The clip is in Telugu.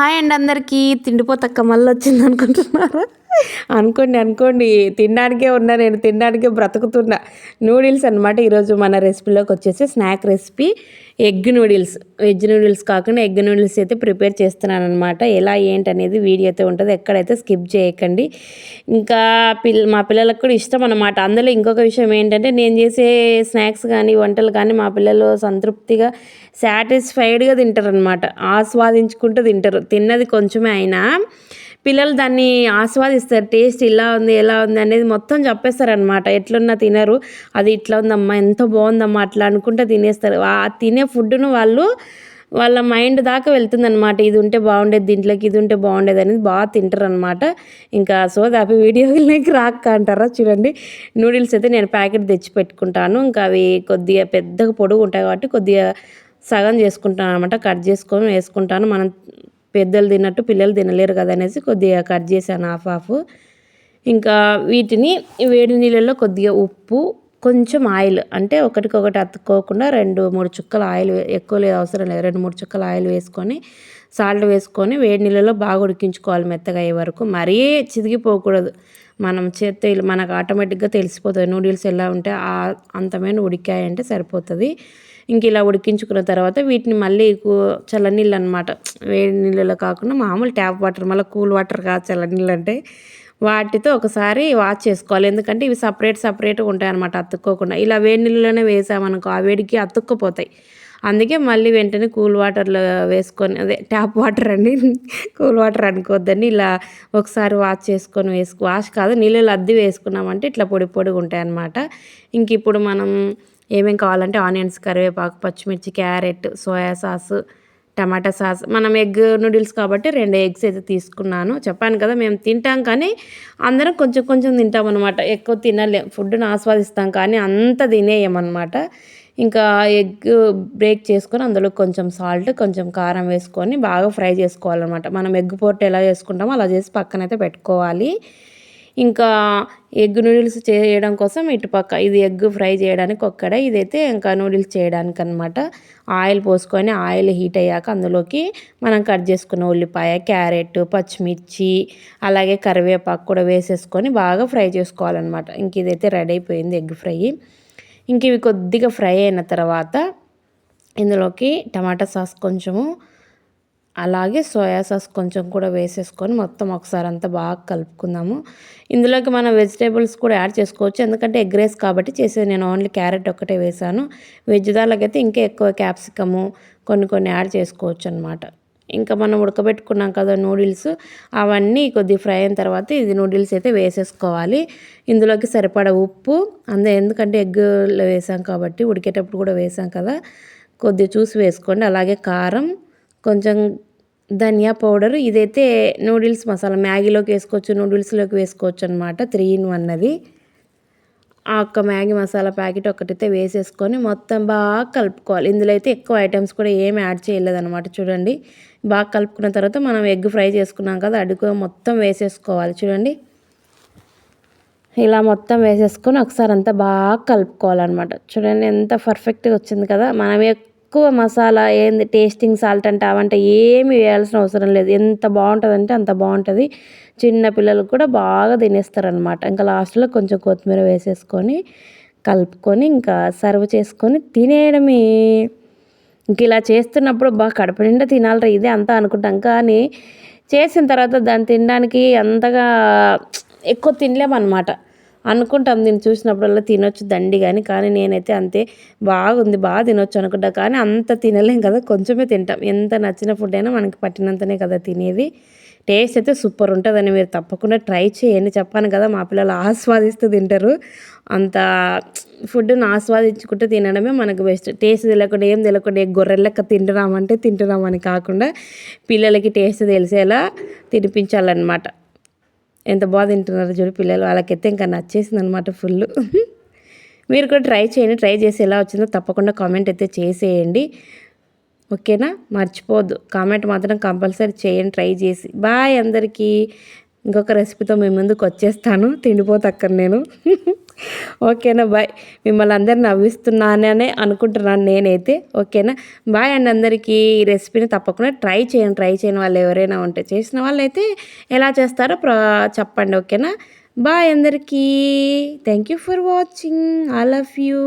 హాయ్ అండి అందరికీ తిండిపోతక్క మళ్ళీ వచ్చింది అనుకుంటున్నారా అనుకోండి అనుకోండి. తినడానికే ఉన్నా నేను తినడానికే బ్రతుకుతున్నా. నూడిల్స్ అనమాట ఈరోజు మన రెసిపీలోకి వచ్చేసి snack recipe. Egg noodles veg noodles కాకుండా ఎగ్ నూడిల్స్ అయితే ప్రిపేర్ చేస్తున్నాను అనమాట ఎలా ఏంటి అనేది వీడియో అయితే ఉంటుంది. ఎక్కడైతే స్కిప్ చేయకండి. ఇంకా పిల్ల మా పిల్లలకు కూడా ఇష్టం అనమాట అందులో ఇంకొక విషయం ఏంటంటే నేను చేసే స్నాక్స్ కానీ వంటలు కానీ మా పిల్లలు సంతృప్తిగా సాటిస్ఫైడ్గా తింటారు అనమాట ఆస్వాదించుకుంటూ తింటారు. తిన్నది కొంచెమే అయినా. పిల్లలు దాన్ని ఆస్వాదిస్తారు టేస్ట్ ఇలా ఉంది ఎలా ఉంది అనేది మొత్తం చెప్పేస్తారనమాట ఎట్లున్నా తినరు. అది ఇట్లా ఉందమ్మా ఎంత బాగుందమ్మా అట్లా అనుకుంటే తినేస్తారు. ఆ తినే ఫుడ్ను వాళ్ళు వాళ్ళ మైండ్ దాకా వెళ్తుందనమాట ఇది ఉంటే బాగుండేది దీంట్లోకి ఇది ఉంటే బాగుండేది అనేది బాగా తింటారు అనమాట ఇంకా సో దాపి వీడియోలోకి రాక్క అంటారా? చూడండి. నూడిల్స్ అయితే నేను ప్యాకెట్ తెచ్చి పెట్టుకుంటాను. ఇంకా అవి కొద్దిగా పెద్దగా పొడుగు ఉంటాయి కాబట్టి కొద్దిగా సగం చేసుకుంటాను అనమాట కట్ చేసుకొని వేసుకుంటాను. మనం పెద్దలు తిన్నట్టు పిల్లలు తినలేరు కదా అనేసి కొద్దిగా కట్ చేశాను హాఫ్ హాఫ్. ఇంకా వీటిని వేడి నీళ్ళల్లో కొద్దిగా ఉప్పు కొంచెం ఆయిల్. అంటే ఒకటికొకటి అతుక్కోకుండా రెండు మూడు చుక్కల ఆయిల్ ఎక్కువ లేదు అవసరం లేదు. రెండు మూడు చుక్కల ఆయిల్ వేసుకొని సాల్ట్ వేసుకొని వేడి నీళ్ళలో బాగా ఉడికించుకోవాలి మెత్తగా అయ్యే వరకు. మరీ చిదిగిపోకూడదు మనం చేస్తే మనకు ఆటోమేటిక్గా తెలిసిపోతుంది. నూడిల్స్ ఎలా ఉంటే అంతమైన ఉడికాయంటే సరిపోతుంది. ఇంక ఇలా ఉడికించుకున్న తర్వాత వీటిని మళ్ళీ చల్లనీళ్ళు అనమాట వేడి నీళ్ళలో కాకుండా మామూలు ట్యాప్ వాటర్ మళ్ళీ కూల్ వాటర్ కాదు చల్లనీళ్ళు అంటే వాటితో ఒకసారి వాష్ చేసుకోవాలి. ఎందుకంటే ఇవి సపరేట్ సపరేట్గా ఉంటాయి అనమాట అతుక్కోకుండా. ఇలా వేడి నీళ్ళలోనే వేసామనుకో ఆ వేడికి అతుక్కుపోతాయి. అందుకే మళ్ళీ వెంటనే కూల్ వాటర్లో వేసుకొని అదే ట్యాప్ వాటర్ అని కూల్ వాటర్ అనుకోవద్దని ఇలా ఒకసారి వాష్ చేసుకొని వేసుకు వాష్ కాదు నీళ్ళలో అద్ది వేసుకున్నామంటే ఇట్లా పొడి పొడిగా ఉంటాయి అనమాట ఇంక ఇప్పుడు మనం ఏమేమి కావాలంటే ఆనియన్స్ కరివేపాకు పచ్చిమిర్చి క్యారెట్ సోయా సాస్ టమాటా సాస్. మనం ఎగ్ నూడిల్స్ కాబట్టి రెండు ఎగ్స్ అయితే తీసుకున్నాను. చెప్పాను కదా మేము తింటాం కానీ అందరం కొంచెం కొంచెం తింటాం అనమాట ఎక్కువ తినలేం. ఫుడ్ని ఆస్వాదిస్తాం కానీ అంత తినేయమన్నమాట. ఇంకా ఎగ్ బ్రేక్ చేసుకొని అందులో కొంచెం సాల్ట్ కొంచెం కారం వేసుకొని బాగా ఫ్రై చేసుకోవాలన్నమాట. మనం ఎగ్ పొట్టు ఎలా చేసుకుంటామో అలా చేసి పక్కనైతే పెట్టుకోవాలి. ఇంకా ఎగ్ నూడిల్స్ చేయడం కోసం ఇటుపక్క ఇది ఎగ్ ఫ్రై చేయడానికి ఒక్కడ. ఇదైతే ఇంకా నూడిల్స్ చేయడానికి అనమాట ఆయిల్ పోసుకొని ఆయిల్ హీట్ అయ్యాక అందులోకి మనం కట్ చేసుకున్న ఉల్లిపాయ క్యారెట్ పచ్చిమిర్చి అలాగే కరివేపాకు కూడా వేసేసుకొని బాగా ఫ్రై చేసుకోవాలన్నమాట. ఇంక ఇదైతే రెడీ అయిపోయింది ఎగ్ ఫ్రై. ఇంక ఇవి కొద్దిగా ఫ్రై అయిన తర్వాత ఇందులోకి టమాటా సాస్ కొంచెము అలాగే సోయా సాస్ కొంచెం కూడా వేసేసుకొని మొత్తం ఒకసారి అంతా బాగా కలుపుకుందాము. ఇందులోకి మనం వెజిటేబుల్స్ కూడా యాడ్ చేసుకోవచ్చు. ఎందుకంటే ఎగ్ రైస్ కాబట్టి చేసేది నేను ఓన్లీ క్యారెట్ ఒక్కటే వేసాను. వెజ్ దానికైతే ఇంకా ఎక్కువ క్యాప్సికము కొన్ని కొన్ని యాడ్ చేసుకోవచ్చు అనమాట ఇంకా మనం ఉడకబెట్టుకున్నాం కదా నూడిల్స్ అవన్నీ కొద్ది ఫ్రై అయిన తర్వాత ఇది నూడిల్స్ అయితే వేసేసుకోవాలి. ఇందులోకి సరిపడ ఉప్పు అందే ఎందుకంటే ఎగ్లో వేసాం కాబట్టి ఉడికేటప్పుడు కూడా వేసాం కదా కొద్దిగా చూసి వేసుకోండి. అలాగే కారం కొంచెం ధనియా పౌడర్. ఇదైతే నూడిల్స్ మసాలా మ్యాగీలోకి వేసుకోవచ్చు నూడిల్స్లోకి వేసుకోవచ్చు అనమాట త్రీ ఇన్ వన్ అది. ఆ ఒక్క మ్యాగీ మసాలా ప్యాకెట్ ఒకటైతే వేసేసుకొని మొత్తం బాగా కలుపుకోవాలి. ఇందులో అయితే ఎక్కువ ఐటమ్స్ కూడా ఏమి యాడ్ చేయలేదన్నమాట. చూడండి బాగా కలుపుకున్న తర్వాత మనం ఎగ్ ఫ్రై చేసుకున్నాం కదా అడుగు మొత్తం వేసేసుకోవాలి. చూడండి ఇలా మొత్తం వేసేసుకొని ఒకసారి అంతా బాగా కలుపుకోవాలన్నమాట. చూడండి ఎంత పర్ఫెక్ట్గా వచ్చింది కదా. మనం ఎక్కువ మసాలా ఏంది టేస్టింగ్ సాల్ట్ అంటే అవంటే ఏమి వేయాల్సిన అవసరం లేదు. ఎంత బాగుంటుందంటే అంత బాగుంటుంది. చిన్న పిల్లలు కూడా బాగా తినేస్తారనమాట ఇంకా లాస్ట్లో కొంచెం కొత్తిమీర వేసేసుకొని కలుపుకొని ఇంకా సర్వ్ చేసుకొని తినేయడమే. ఇంక ఇలా చేస్తున్నప్పుడు బాగా కడప నిండా తినాలరా ఇదే అంతా అనుకుంటాం. కానీ చేసిన తర్వాత దాన్ని తినడానికి అంతగా ఎక్కువ తినలేమన్నమాట. అనుకుంటాం. దీన్ని చూసినప్పుడల్లా తినొచ్చు దండి కానీ కానీ నేనైతే అంతే బాగుంది. బాగా తినొచ్చు అనుకుంటా. కానీ అంత తినలేం కదా కొంచెమే తింటాం. ఎంత నచ్చిన ఫుడ్ అయినా మనకి పట్టినంతనే కదా తినేది. టేస్ట్ అయితే సూపర్ ఉంటుందని మీరు తప్పకుండా ట్రై చేయండి. చెప్పాను కదా మా పిల్లలు ఆస్వాదిస్తూ తింటారు. అంత ఫుడ్ని ఆస్వాదించుకుంటూ తినడమే మనకు బెస్ట్ టేస్ట్ తెలియకుండా ఏం తెలియకుండా గొర్రెలెక్క తింటున్నామంటే తింటున్నామని కాకుండా పిల్లలకి టేస్ట్ తెలిసేలా తినిపించాలన్నమాట. ఎంత బాగా తింటున్నారు చూడు పిల్లలు వాళ్ళకైతే ఇంకా నచ్చేసింది అనమాట ఫుల్ మీరు కూడా ట్రై చేయండి ట్రై చేసి ఎలా వచ్చిందో తప్పకుండా కామెంట్ అయితే చేసేయండి. ఓకేనా మర్చిపోద్దు కామెంట్ మాత్రం కంపల్సరీ చేయండి ట్రై చేసి. బాయ్ అందరికీ. ఇంకొక రెసిపీతో మీ ముందుకు వచ్చేస్తాను. తిండిపోతక్కర్ నేను. ఓకేనా బాయ్. మిమ్మల్ని అందరిని నవ్విస్తున్నాననే అనుకుంటున్నాను నేనైతే. ఓకేనా? బాయ్ అండ్ అందరికీ. ఈ రెసిపీని తప్పకుండా ట్రై చేయండి ట్రై చేయని వాళ్ళు ఎవరైనా ఉంటే. చేసిన వాళ్ళు అయితే ఎలా చేస్తారో చెప్పండి ఓకేనా? బాయ్ అందరికీ. Thank you for watching. I love you.